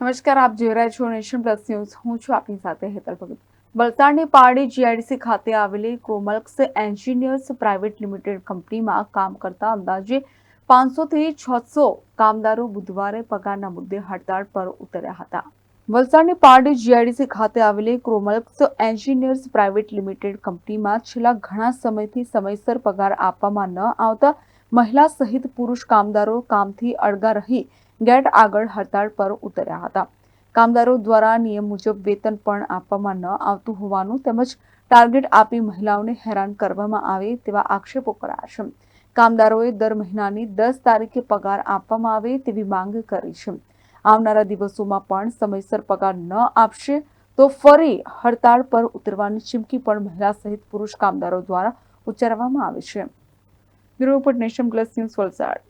નમસ્કાર, આપ જોઈ રહ્યા છો નેશન પ્લસ ન્યૂઝ. હું છું આપની સાથે હેતલ ભગત. વલસાડની પારડી જીઆઈડીસી ખાતે આવેલી કોમલ્સ એન્જિનિયર્સ પ્રાઇવેટ લિમિટેડ કંપનીમાં કામ કરતા અંદાજે પાંચસોથી છસો કામદારો બુધવારે પગારના મુદ્દે હડતાળ પર ઉતર્યા હતા. વલસાડની પારડી જીઆઈડીસી ખાતે આવેલી ક્રોમલ્સ એન્જિનિયર્સ પ્રાઇવેટ લિમિટેડ કંપનીમાં છેલ્લા ઘણા સમયથી સમયસર પગાર આપવામાં ન આવતા મહિલા સહિત પુરુષ કામદારો કામથી અળગા રહી ગેટ આગળ હડતાળ પર ઉતર્યા હતા. કામદારો દ્વારા નિયમ મુજબ વેતન પણ આપવામાં ન આવતું હોવાનું તેમજ ટાર્ગેટ આપી મહિલાઓને હેરાન કરવામાં આવે તેવા આક્ષેપો કરાયા છે. કામદારોએ દર મહિનાની દસ તારીખે પગાર આપવામાં આવે તેવી માંગ કરી છે. આવનારા દિવસોમાં પણ સમયસર પગાર ન આપશે તો ફરી હડતાળ પર ઉતરવાની ચીમકી પણ મહિલા સહિત પુરુષ કામદારો દ્વારા ઉચ્ચારવામાં આવે છે. Bureau nation plus news Valsad.